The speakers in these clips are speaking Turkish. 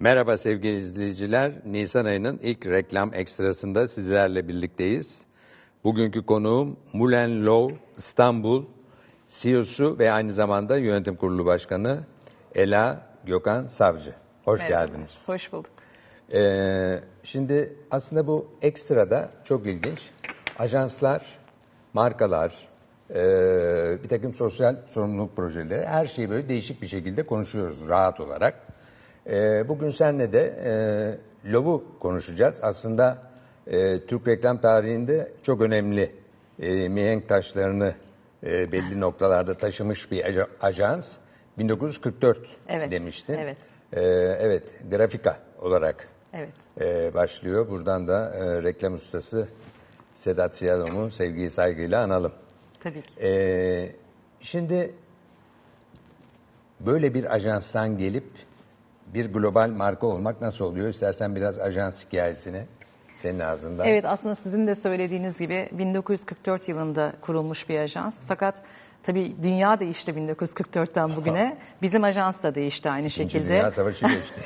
Merhaba sevgili izleyiciler. Nisan ayının ilk reklam ekstrasında sizlerle birlikteyiz. Bugünkü konuğum Mulen Law İstanbul CEO'su ve aynı zamanda yönetim kurulu başkanı Ela Gökhan Savcı. Hoş Merhaba. geldiniz. Hoş bulduk. Ee, şimdi aslında bu ekstrada çok ilginç. Ajanslar, markalar, ee, bir takım sosyal sorumluluk projeleri her şeyi böyle değişik bir şekilde konuşuyoruz rahat olarak. Ee, bugün seninle de e, LOV'u konuşacağız. Aslında e, Türk reklam tarihinde çok önemli e, mihenk taşlarını e, belli noktalarda taşımış bir aja- ajans. 1944 Evet, demiştin. evet. Ee, evet, grafika olarak Evet. e, başlıyor. Buradan da e, reklam ustası Sedat Siyadam'ı sevgiyi saygıyla analım. Tabii ki. Ee, şimdi böyle bir ajanstan gelip bir global marka olmak nasıl oluyor? İstersen biraz ajans hikayesini senin ağzından. Evet aslında sizin de söylediğiniz gibi 1944 yılında kurulmuş bir ajans. Fakat tabii dünya değişti 1944'ten bugüne. Bizim ajans da değişti aynı İkinci şekilde. Dünya Savaşı geçti.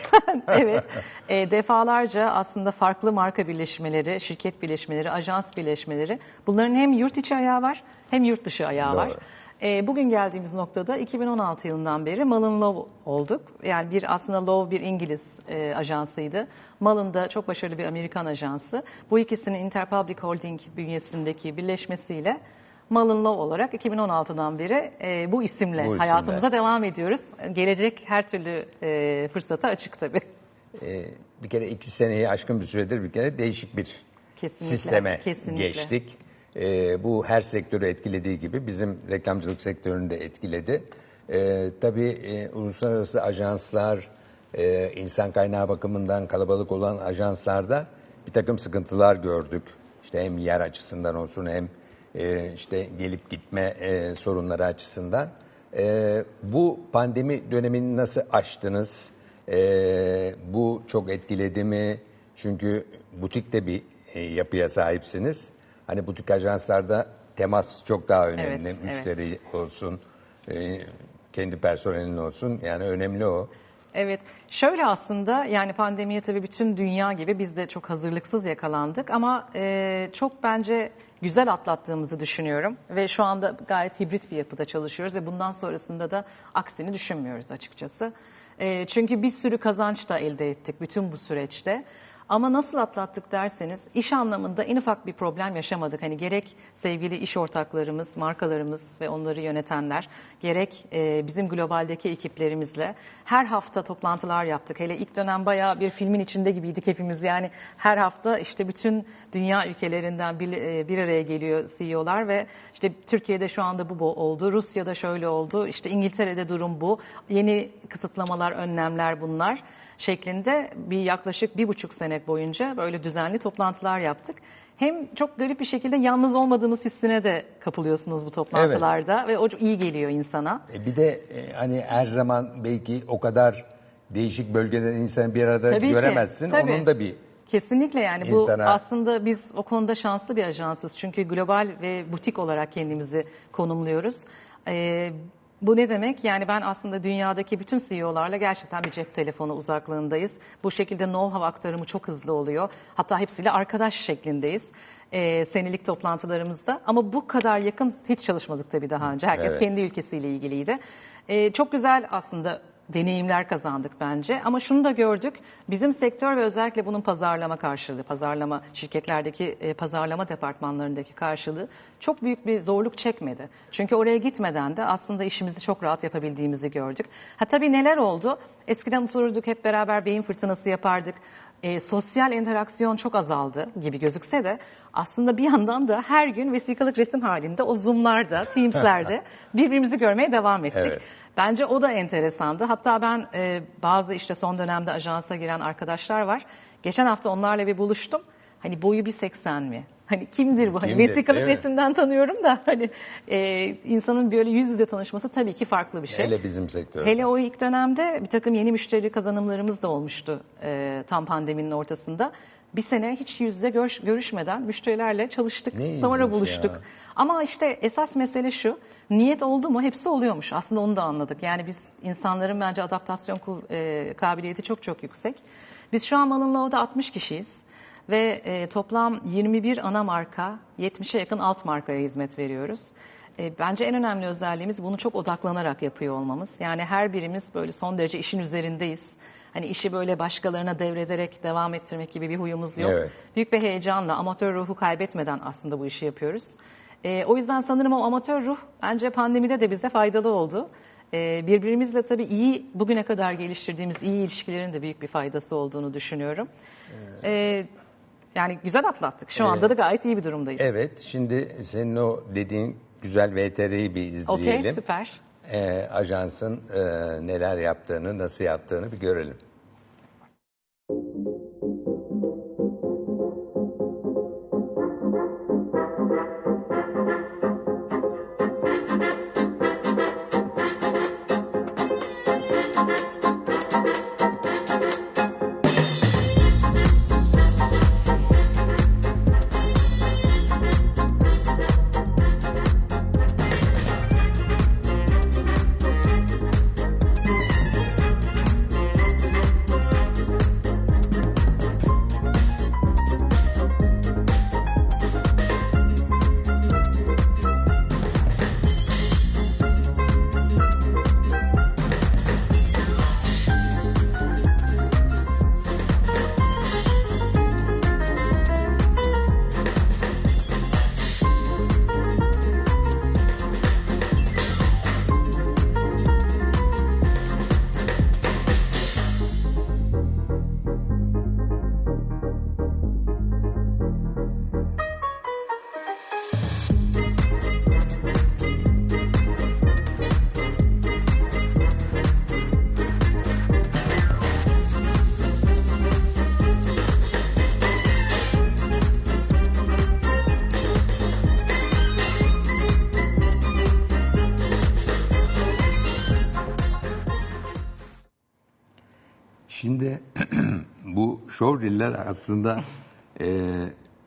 evet. E, defalarca aslında farklı marka birleşmeleri, şirket birleşmeleri, ajans birleşmeleri. Bunların hem yurt içi ayağı var hem yurt dışı ayağı var. E, bugün geldiğimiz noktada 2016 yılından beri Malın Love olduk. Yani bir aslında Love bir İngiliz e, ajansıydı. Malın da çok başarılı bir Amerikan ajansı. Bu ikisinin Interpublic Holding bünyesindeki birleşmesiyle Malın Love olarak 2016'dan beri e, bu isimle Bu isimle. hayatımıza devam ediyoruz. Gelecek her türlü e, fırsata açık tabii. Ee, bir kere iki seneyi aşkın bir süredir bir kere değişik bir Kesinlikle, sisteme kesinlikle. geçtik. Ee, bu her sektörü etkilediği gibi bizim reklamcılık sektörünü de etkiledi. Ee, tabii e, uluslararası ajanslar, e, insan kaynağı bakımından kalabalık olan ajanslarda bir takım sıkıntılar gördük. İşte hem yer açısından olsun hem e, işte gelip gitme e, sorunları açısından. E, bu pandemi dönemini nasıl aştınız? E, bu çok etkiledi mi? Çünkü butik de bir e, yapıya sahipsiniz. Hani butik ajanslarda temas çok daha önemli. Evet, Müşteri olsun, e, kendi personelin olsun. Yani önemli o. Evet, şöyle aslında yani pandemiye tabii bütün dünya gibi biz de çok hazırlıksız yakalandık ama e, çok bence güzel atlattığımızı düşünüyorum ve şu anda gayet hibrit bir yapıda çalışıyoruz ve bundan sonrasında da aksini düşünmüyoruz açıkçası. E, çünkü bir sürü kazanç da elde ettik bütün bu süreçte. Ama nasıl atlattık derseniz iş anlamında en ufak bir problem yaşamadık. Hani gerek sevgili iş ortaklarımız, markalarımız ve onları yönetenler, gerek e, bizim globaldeki ekiplerimizle her hafta toplantılar yaptık. Hele ilk dönem bayağı bir filmin içinde gibiydik hepimiz. Yani her hafta işte bütün dünya ülkelerinden bir, e, bir araya geliyor CEO'lar ve işte Türkiye'de şu anda bu oldu, Rusya'da şöyle oldu, işte İngiltere'de durum bu, yeni kısıtlamalar, önlemler bunlar şeklinde bir yaklaşık bir buçuk sene boyunca böyle düzenli toplantılar yaptık. Hem çok garip bir şekilde yalnız olmadığımız hissine de kapılıyorsunuz bu toplantılarda ve o iyi geliyor insana. E bir de e, hani her zaman belki o kadar değişik bölgeden insanı bir arada Tabii ki, göremezsin. tabii. Onun da bir Kesinlikle yani İnsana- bu aslında biz o konuda şanslı bir ajansız. Çünkü global ve butik olarak kendimizi konumluyoruz. Ee, bu ne demek? Yani ben aslında dünyadaki bütün CEO'larla gerçekten bir cep telefonu uzaklığındayız. Bu şekilde know-how aktarımı çok hızlı oluyor. Hatta hepsiyle arkadaş şeklindeyiz. Ee, senelik toplantılarımızda. Ama bu kadar yakın hiç çalışmadık tabii daha önce. Herkes Evet. kendi ülkesiyle ilgiliydi. Ee, çok güzel aslında deneyimler kazandık bence. Ama şunu da gördük. Bizim sektör ve özellikle bunun pazarlama karşılığı, pazarlama şirketlerdeki e, pazarlama departmanlarındaki karşılığı çok büyük bir zorluk çekmedi. Çünkü oraya gitmeden de aslında işimizi çok rahat yapabildiğimizi gördük. Ha tabii neler oldu? Eskiden otururduk hep beraber beyin fırtınası yapardık. E, sosyal interaksiyon çok azaldı gibi gözükse de aslında bir yandan da her gün vesikalık resim halinde o Zoom'larda, Teams'lerde birbirimizi görmeye devam ettik. Evet. Bence o da enteresandı. Hatta ben e, bazı işte son dönemde ajansa giren arkadaşlar var. Geçen hafta onlarla bir buluştum. Hani boyu bir 80 mi? Hani kimdir bu? Hani Kimdir, vesikalık resimden tanıyorum da hani e, insanın böyle yüz yüze tanışması tabii ki farklı bir şey. hele bizim sektörde. Hele o ilk dönemde bir takım yeni müşteri kazanımlarımız da olmuştu e, tam pandeminin ortasında. bir sene hiç yüz yüze görüş- görüşmeden müşterilerle çalıştık. Ne sonra buluştuk. ya. Ama işte esas mesele şu, niyet oldu mu hepsi oluyormuş. Aslında onu da anladık. Yani biz insanların bence adaptasyon e, kabiliyeti çok çok yüksek. Biz şu an Malınlova'da 60 kişiyiz ve e, toplam 21 ana marka, 70'e yakın alt markaya hizmet veriyoruz. E, bence en önemli özelliğimiz bunu çok odaklanarak yapıyor olmamız. Yani her birimiz böyle son derece işin üzerindeyiz. Hani işi böyle başkalarına devrederek devam ettirmek gibi bir huyumuz yok. Evet. Büyük bir heyecanla, amatör ruhu kaybetmeden aslında bu işi yapıyoruz. E, o yüzden sanırım o amatör ruh bence pandemide de bize faydalı oldu. E, birbirimizle tabii iyi, bugüne kadar geliştirdiğimiz iyi ilişkilerin de büyük bir faydası olduğunu düşünüyorum. E, yani güzel atlattık. Şu anda da gayet iyi bir durumdayız. Evet, şimdi senin o dediğin güzel VTR'yi bir izleyelim. Okey, süper. Ee, ajansın e, neler yaptığını, nasıl yaptığını bir görelim. Şimdi bu showreel'ler aslında e,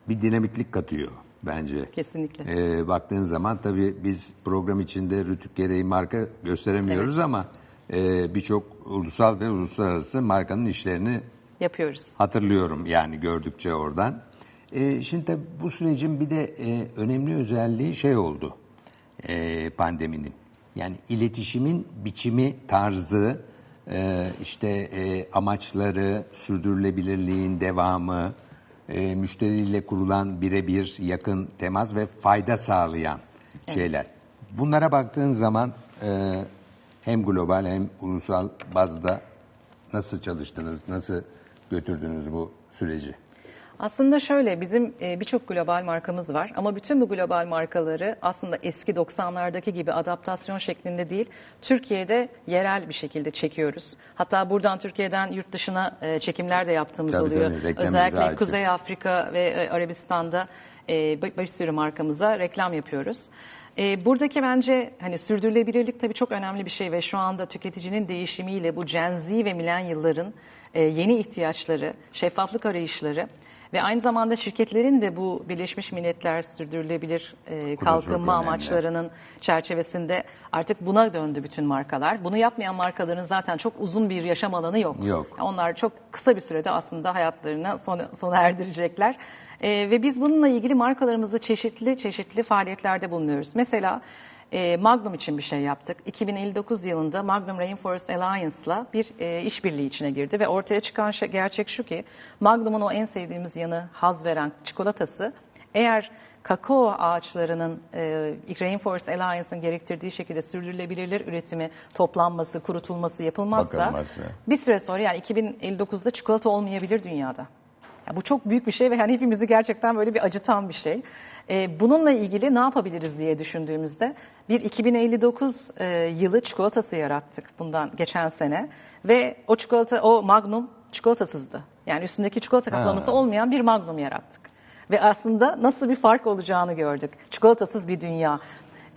bir dinamiklik katıyor bence. Kesinlikle. E, baktığın zaman tabii biz program içinde rütük gereği marka gösteremiyoruz ama e, birçok ulusal ve uluslararası markanın işlerini Yapıyoruz. hatırlıyorum yani gördükçe oradan. E, şimdi tabii bu sürecin bir de e, önemli özelliği şey oldu e, pandeminin. Yani iletişimin biçimi, tarzı, e, işte e, amaçları, sürdürülebilirliğin devamı, e, müşteriyle kurulan birebir yakın temas ve fayda sağlayan şeyler. Bunlara baktığın zaman e, hem global hem ulusal bazda nasıl çalıştınız, nasıl götürdünüz bu süreci? Aslında şöyle bizim e, birçok global markamız var ama bütün bu global markaları aslında eski 90'lardaki gibi adaptasyon şeklinde değil, Türkiye'de yerel bir şekilde çekiyoruz. Hatta buradan Türkiye'den yurt dışına e, çekimler de yaptığımız Tabii, oluyor. tabii, Özellikle ihracı. Kuzey Afrika ve e, Arabistan'da bir bir sürü markamıza reklam yapıyoruz. E, buradaki bence hani sürdürülebilirlik tabii çok önemli bir şey ve şu anda tüketicinin değişimiyle bu Gen Z ve milenyılların e, yeni ihtiyaçları, şeffaflık arayışları ve aynı zamanda şirketlerin de bu Birleşmiş Milletler sürdürülebilir e, kalkınma önemli. amaçlarının çerçevesinde artık buna döndü bütün markalar. Bunu yapmayan markaların zaten çok uzun bir yaşam alanı yok. Yok. Onlar çok kısa bir sürede aslında hayatlarına sona, sona erdirecekler. Ee, ve biz bununla ilgili markalarımızda çeşitli çeşitli faaliyetlerde bulunuyoruz. Mesela e, Magnum için bir şey yaptık. 2059 yılında Magnum Rainforest Alliance'la bir e, işbirliği içine girdi ve ortaya çıkan şey, gerçek şu ki Magnum'un o en sevdiğimiz yanı haz veren çikolatası eğer kakao ağaçlarının e, Rainforest Alliance'ın gerektirdiği şekilde sürdürülebilir üretimi, toplanması, kurutulması yapılmazsa Bakılması. bir süre sonra yani 2059'da çikolata olmayabilir dünyada. Ya bu çok büyük bir şey ve yani hepimizi gerçekten böyle bir acıtan bir şey. Ee, bununla ilgili ne yapabiliriz diye düşündüğümüzde bir 2059 e, yılı çikolatası yarattık bundan geçen sene ve o çikolata o Magnum çikolatasızdı. Yani üstündeki çikolata kaplaması olmayan bir Magnum yarattık. Ve aslında nasıl bir fark olacağını gördük. Çikolatasız bir dünya.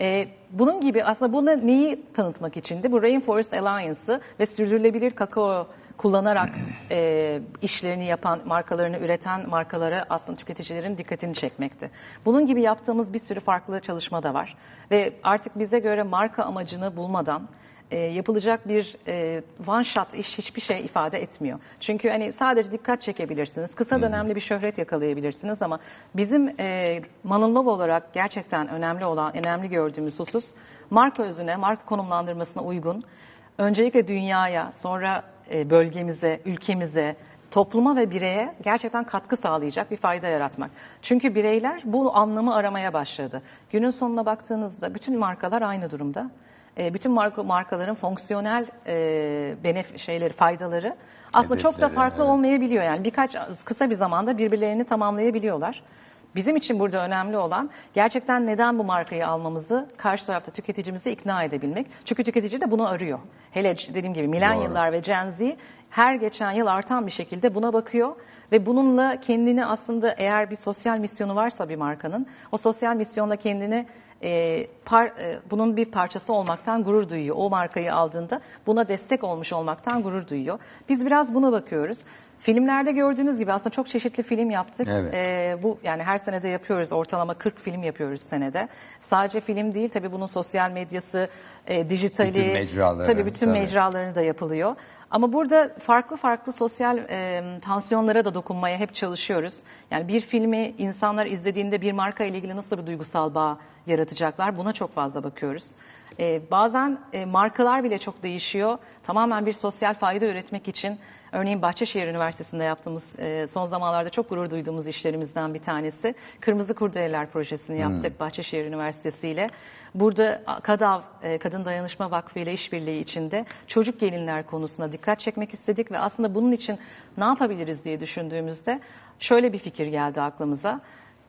Ee, bunun gibi aslında bunu neyi tanıtmak içindi? Bu Rainforest Alliance'ı ve sürdürülebilir kakao kullanarak e, işlerini yapan, markalarını üreten markalara aslında tüketicilerin dikkatini çekmekti. Bunun gibi yaptığımız bir sürü farklı çalışma da var. Ve artık bize göre marka amacını bulmadan e, yapılacak bir e, one shot iş hiçbir şey ifade etmiyor. Çünkü hani sadece dikkat çekebilirsiniz, kısa dönemli bir şöhret yakalayabilirsiniz ama bizim e, Manolov olarak gerçekten önemli olan, önemli gördüğümüz husus marka özüne, marka konumlandırmasına uygun, öncelikle dünyaya, sonra bölgemize, ülkemize, topluma ve bireye gerçekten katkı sağlayacak bir fayda yaratmak. Çünkü bireyler bu anlamı aramaya başladı. Günün sonuna baktığınızda bütün markalar aynı durumda. E, bütün marka, markaların fonksiyonel e, benef şeyleri, faydaları aslında çok da Hedefleri, farklı evet. olmayabiliyor. Yani birkaç kısa bir zamanda birbirlerini tamamlayabiliyorlar. Bizim için burada önemli olan gerçekten neden bu markayı almamızı karşı tarafta tüketicimizi ikna edebilmek. Çünkü tüketici de bunu arıyor. Hele dediğim gibi milenyıllar ve Gen Z her geçen yıl artan bir şekilde buna bakıyor ve bununla kendini aslında eğer bir sosyal misyonu varsa bir markanın o sosyal misyonla kendini e, par, e, bunun bir parçası olmaktan gurur duyuyor. O markayı aldığında buna destek olmuş olmaktan gurur duyuyor. Biz biraz buna bakıyoruz. Filmlerde gördüğünüz gibi aslında çok çeşitli film yaptık. Evet. E, bu yani her senede yapıyoruz. Ortalama 40 film yapıyoruz senede. Sadece film değil tabii bunun sosyal medyası, e, dijitali, Bütün mecraları, tabii bütün tabii. mecralarını da yapılıyor. Ama burada farklı farklı sosyal e, tansiyonlara da dokunmaya hep çalışıyoruz. Yani bir filmi insanlar izlediğinde bir marka ile ilgili nasıl bir duygusal bağ yaratacaklar buna çok fazla bakıyoruz. E, bazen e, markalar bile çok değişiyor. Tamamen bir sosyal fayda üretmek için örneğin Bahçeşehir Üniversitesi'nde yaptığımız e, son zamanlarda çok gurur duyduğumuz işlerimizden bir tanesi Kırmızı Kurdeleler projesini yaptık Bahçeşehir Üniversitesi ile. Burada KADAV, e, Kadın Dayanışma Vakfı ile işbirliği içinde çocuk gelinler konusuna dikkat çekmek istedik ve aslında bunun için ne yapabiliriz diye düşündüğümüzde şöyle bir fikir geldi aklımıza.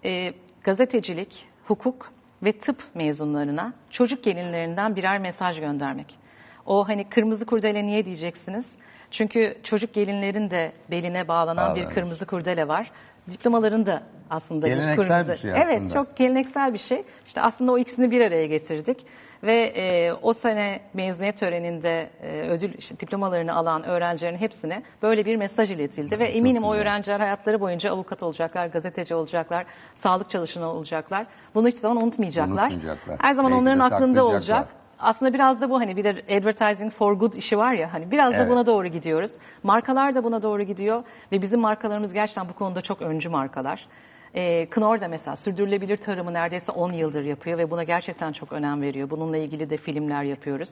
E, gazetecilik, hukuk ve tıp mezunlarına çocuk gelinlerinden birer mesaj göndermek. O hani kırmızı kurdele niye diyeceksiniz? Çünkü çocuk gelinlerin de beline bağlanan bir Bağlanmış. kırmızı kurdele var. Diplomaların da aslında Geleneksel bir kırmızı. bir şey aslında. Evet, çok geleneksel bir şey. İşte aslında o ikisini bir araya getirdik ve e, o sene mezuniyet töreninde e, ödül diplomalarını alan öğrencilerin hepsine böyle bir mesaj iletildi ve eminim o güzel. öğrenciler hayatları boyunca avukat olacaklar, gazeteci olacaklar, sağlık çalışanı olacaklar. Bunu hiç zaman unutmayacaklar. Unutmayacaklar. Her zaman Belki onların aklında olacak. Aslında biraz da bu hani bir de advertising for good işi var ya hani biraz da Evet. buna doğru gidiyoruz. Markalar da buna doğru gidiyor ve bizim markalarımız gerçekten bu konuda çok öncü markalar. Ee, Knorr da mesela sürdürülebilir tarımı neredeyse 10 yıldır yapıyor ve buna gerçekten çok önem veriyor. Bununla ilgili de filmler yapıyoruz.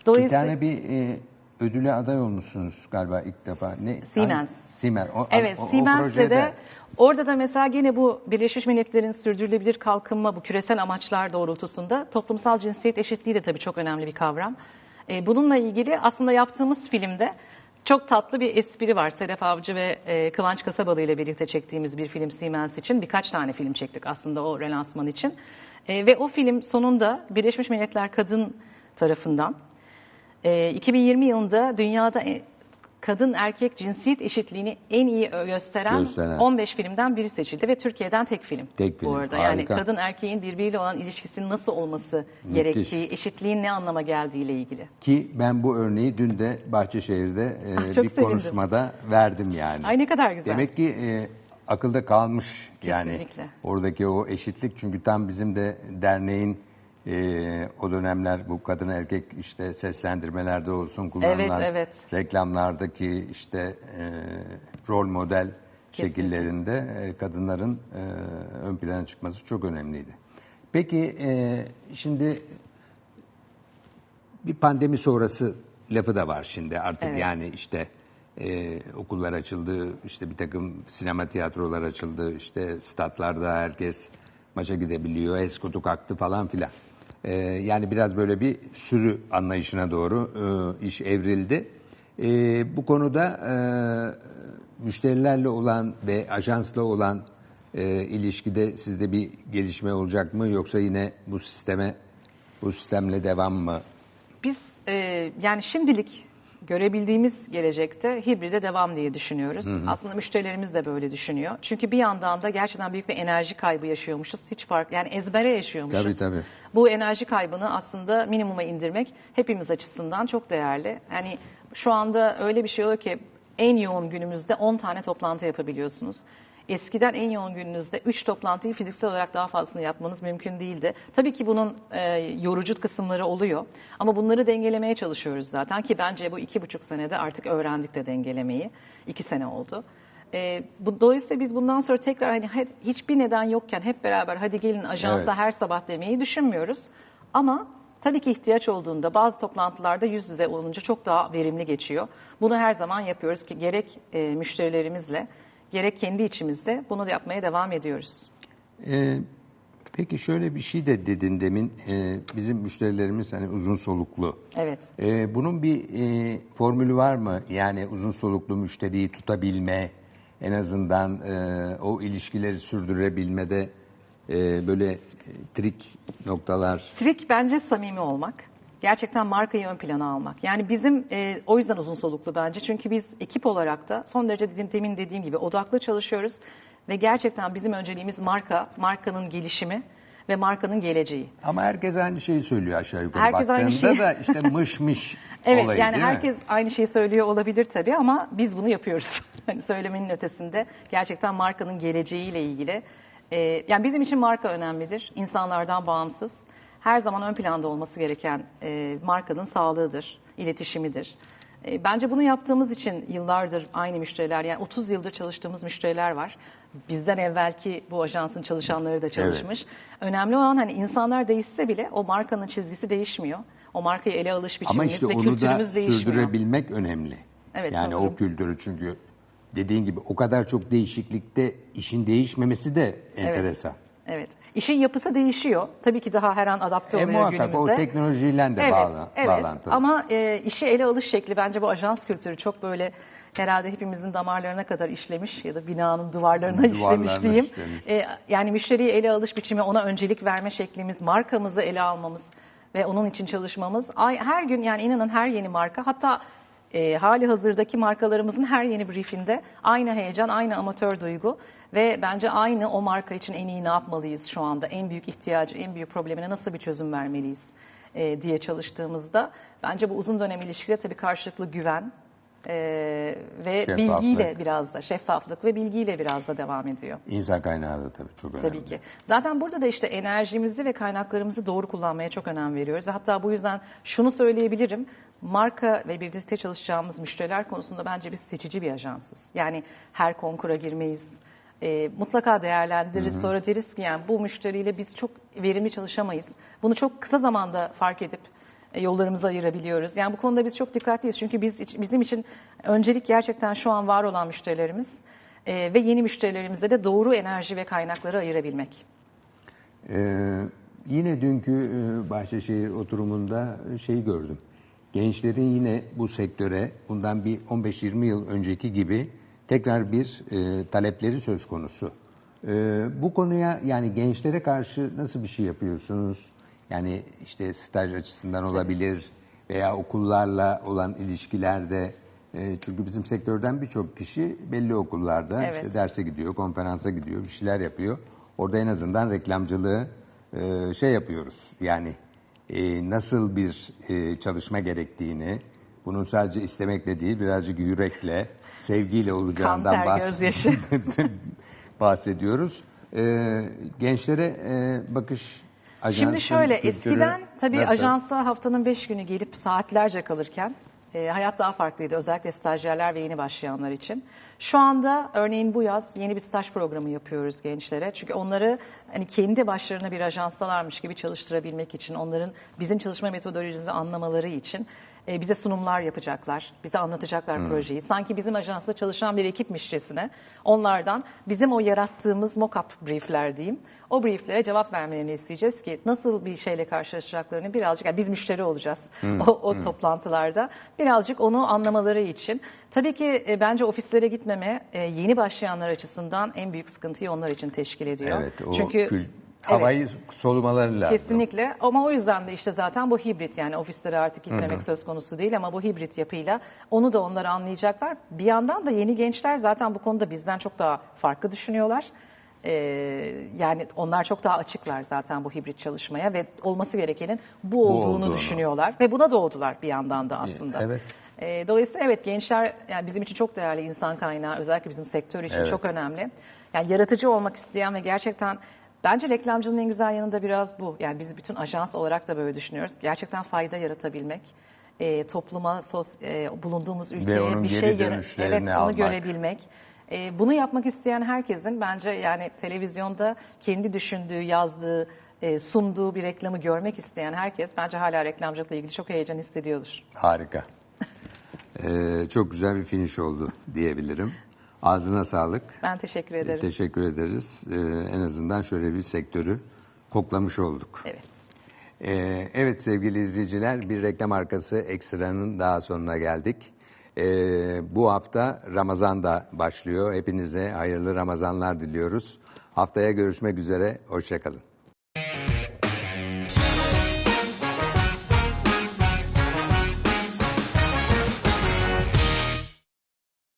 Bir Dolayısıyla tane bir e, ödüle aday olmuşsunuz galiba ilk defa. Ne? Siemens. Hangi- Siemens. O, Evet, o- o Siemens'le projede- de orada da mesela yine bu Birleşmiş Milletler'in sürdürülebilir kalkınma bu küresel amaçlar doğrultusunda toplumsal cinsiyet eşitliği de tabii çok önemli bir kavram. Ee, bununla ilgili aslında yaptığımız filmde çok tatlı bir espri var. Sedef Avcı ve e, Kıvanç Kasabalı ile birlikte çektiğimiz bir film Siemens için. Birkaç tane film çektik aslında o relansman için. E, ve o film sonunda Birleşmiş Milletler Kadın tarafından e, 2020 yılında dünyada e, kadın erkek cinsiyet eşitliğini en iyi gösteren, Gösteren. 15 filmden biri seçildi ve Türkiye'den tek film. Tek film, Bu arada yani harika. kadın erkeğin birbiriyle olan ilişkisinin nasıl olması Müthiş. gerektiği, eşitliğin ne anlama geldiğiyle ilgili. Ki ben bu örneği dün de Bahçeşehir'de e, Ah, bir sevindim. konuşmada verdim yani. Ay ne kadar güzel. Demek ki e, akılda kalmış yani Kesinlikle. oradaki o eşitlik çünkü tam bizim de derneğin e, o dönemler bu kadın erkek işte seslendirmelerde olsun kullanılan Evet, evet. reklamlardaki işte e, rol model Kesinlikle. şekillerinde e, kadınların e, ön plana çıkması çok önemliydi. Peki e, şimdi bir pandemi sonrası lafı da var şimdi artık Evet. yani işte e, okullar açıldı, işte bir takım sinema tiyatrolar açıldı, işte statlarda herkes maça gidebiliyor, eskotu kalktı falan filan. E, yani biraz böyle bir sürü anlayışına doğru e, iş evrildi. E, bu konuda e, müşterilerle olan ve ajansla olan e, ilişkide sizde bir gelişme olacak mı yoksa yine bu sisteme bu sistemle devam mı? Biz e, yani şimdilik görebildiğimiz gelecekte hibride devam diye düşünüyoruz. Aslında müşterilerimiz de böyle düşünüyor. Çünkü bir yandan da gerçekten büyük bir enerji kaybı yaşıyormuşuz. Hiç fark yani ezbere yaşıyormuşuz. Tabii, tabii. Bu enerji kaybını aslında minimuma indirmek hepimiz açısından çok değerli. Yani şu anda öyle bir şey oluyor ki en yoğun günümüzde 10 tane toplantı yapabiliyorsunuz. Eskiden en yoğun gününüzde 3 toplantıyı fiziksel olarak daha fazlasını yapmanız mümkün değildi. Tabii ki bunun e, yorucu kısımları oluyor ama bunları dengelemeye çalışıyoruz zaten ki bence bu iki buçuk senede artık öğrendik de dengelemeyi. İki sene oldu. E, bu, dolayısıyla biz bundan sonra tekrar hani he- hiçbir neden yokken hep beraber hadi gelin ajansa Evet. her sabah demeyi düşünmüyoruz. Ama tabii ki ihtiyaç olduğunda bazı toplantılarda yüz yüze olunca çok daha verimli geçiyor. Bunu her zaman yapıyoruz ki gerek e, müşterilerimizle gerek kendi içimizde bunu da yapmaya devam ediyoruz. Ee, peki şöyle bir şey de dedin demin. Ee, bizim müşterilerimiz hani uzun soluklu. Evet. Ee, bunun bir e, formülü var mı? Yani uzun soluklu müşteriyi tutabilme, en azından e, o ilişkileri sürdürebilmede e, böyle e, trik noktalar. Trik bence samimi olmak. Gerçekten markayı ön plana almak. Yani bizim e, o yüzden uzun soluklu bence. Çünkü biz ekip olarak da son derece demin dediğim gibi odaklı çalışıyoruz. Ve gerçekten bizim önceliğimiz marka, markanın gelişimi ve markanın geleceği. Ama herkes aynı şeyi söylüyor aşağı yukarı Herkes aynı baktığında şeyi- da işte mış mış Evet olayı yani değil mi? herkes aynı şeyi söylüyor olabilir tabii ama biz bunu yapıyoruz. Hani söylemenin ötesinde gerçekten markanın geleceğiyle ilgili. e, yani bizim için marka önemlidir. İnsanlardan bağımsız. Her zaman ön planda olması gereken e, markanın sağlığıdır, iletişimidir. E, bence bunu yaptığımız için yıllardır aynı müşteriler yani 30 yıldır çalıştığımız müşteriler var. Bizden evvelki bu ajansın çalışanları da çalışmış. Önemli olan hani insanlar değişse bile o markanın çizgisi değişmiyor. O markayı ele alış biçimimiz Ama işte ve onu da kültürümüz değişmiyor. sürdürebilmek önemli. Evet, yani sanırım. o kültürü çünkü dediğin gibi o kadar çok değişiklikte işin değişmemesi de enteresan. Evet. İşin yapısı değişiyor. Tabii ki daha her an adapte E oluyor muhakkak günümüze. o teknolojiyle de evet, bağla, evet. bağlantılı. Ama e, işi ele alış şekli bence bu ajans kültürü çok böyle herhalde hepimizin damarlarına kadar işlemiş ya da binanın duvarlarına, işlemiş Duvarlarına diyeyim. işlemiş. E, yani müşteriyi ele alış biçimi, ona öncelik verme şeklimiz, markamızı ele almamız ve onun için çalışmamız. Ay, her gün yani inanın her yeni marka hatta e, hali hazırdaki markalarımızın her yeni briefinde aynı heyecan, aynı amatör duygu ve bence aynı o marka için en iyi ne yapmalıyız şu anda, en büyük ihtiyacı, en büyük problemine nasıl bir çözüm vermeliyiz e, diye çalıştığımızda bence bu uzun dönem ilişkide tabii karşılıklı güven e, ve bilgiyle biraz da şeffaflık ve bilgiyle biraz da devam ediyor. İnsan kaynağı da tabii çok önemli. Tabii ki. Zaten burada da işte enerjimizi ve kaynaklarımızı doğru kullanmaya çok önem veriyoruz. Ve hatta bu yüzden şunu söyleyebilirim. Marka ve birlikte çalışacağımız müşteriler konusunda bence biz seçici bir ajansız. Yani her konkura girmeyiz. E, mutlaka değerlendiririz. Sonra deriz ki yani bu müşteriyle biz çok verimli çalışamayız. Bunu çok kısa zamanda fark edip yollarımızı ayırabiliyoruz. Yani bu konuda biz çok dikkatliyiz. Çünkü biz bizim için öncelik gerçekten şu an var olan müşterilerimiz e, ve yeni müşterilerimize de doğru enerji ve kaynakları ayırabilmek. Ee, yine dünkü e, Bahçeşehir oturumunda şeyi gördüm. Gençlerin yine bu sektöre bundan bir 15-20 yıl önceki gibi tekrar bir e, talepleri söz konusu. Ee, bu konuya yani gençlere karşı nasıl bir şey yapıyorsunuz? Yani işte staj açısından olabilir veya okullarla olan ilişkilerde e, çünkü bizim sektörden birçok kişi belli okullarda Evet. işte derse gidiyor, konferansa gidiyor, bir şeyler yapıyor. Orada en azından reklamcılığı e, şey yapıyoruz. Yani e, nasıl bir e, çalışma gerektiğini, bunun sadece istemekle değil, birazcık yürekle, sevgiyle olacağından Kan, ter, bahs- gözyaşı. bahsediyoruz. E, gençlere e, bakış ajansın Şimdi şöyle kültürü eskiden tabii nasıl? ajansa haftanın 5 günü gelip saatlerce kalırken e, hayat daha farklıydı özellikle stajyerler ve yeni başlayanlar için. Şu anda örneğin bu yaz yeni bir staj programı yapıyoruz gençlere. Çünkü onları hani kendi başlarına bir ajanstalarmış gibi çalıştırabilmek için, onların bizim çalışma metodolojimizi anlamaları için e, bize sunumlar yapacaklar, bize anlatacaklar Hmm. projeyi. Sanki bizim ajansta çalışan bir ekipmişçesine onlardan bizim o yarattığımız mock-up briefler diyeyim, o brieflere cevap vermelerini isteyeceğiz ki nasıl bir şeyle karşılaşacaklarını birazcık, yani biz müşteri olacağız Hmm. o, o toplantılarda, birazcık onu anlamaları için. Tabii ki e, bence ofislere gitmeme e, yeni başlayanlar açısından en büyük sıkıntıyı onlar için teşkil ediyor. Evet, o Çünkü kül- havayı solumaları lazım. Kesinlikle ama o yüzden de işte zaten bu hibrit yani ofislere artık gitmemek söz konusu değil ama bu hibrit yapıyla onu da onlar anlayacaklar. Bir yandan da yeni gençler zaten bu konuda bizden çok daha farklı düşünüyorlar. Ee, yani onlar çok daha açıklar zaten bu hibrit çalışmaya ve olması gerekenin bu olduğunu olduğunu. düşünüyorlar ve buna doğdular bir yandan da aslında. Evet. Ee, dolayısıyla evet gençler yani bizim için çok değerli insan kaynağı özellikle bizim sektör için Evet. çok önemli. Yani yaratıcı olmak isteyen ve gerçekten bence reklamcının en güzel yanı da biraz bu. Yani biz bütün ajans olarak da böyle düşünüyoruz. Gerçekten fayda yaratabilmek. e, topluma, sos, e, bulunduğumuz ülkeye bir şey yara- evet, onu almak. görebilmek. E, bunu yapmak isteyen herkesin bence yani televizyonda kendi düşündüğü, yazdığı, e, sunduğu bir reklamı görmek isteyen herkes bence hala reklamcılıkla ilgili çok heyecan hissediyordur. Harika. Ee, çok güzel bir finish oldu diyebilirim. Ağzına sağlık. Ben teşekkür ederim. Teşekkür ederiz. Ee, en azından şöyle bir sektörü koklamış olduk. Evet. Ee, evet sevgili izleyiciler bir reklam arkası ekstranın daha sonuna geldik. Ee, bu hafta Ramazan da başlıyor. Hepinize hayırlı Ramazanlar diliyoruz. Haftaya görüşmek üzere. Hoşçakalın.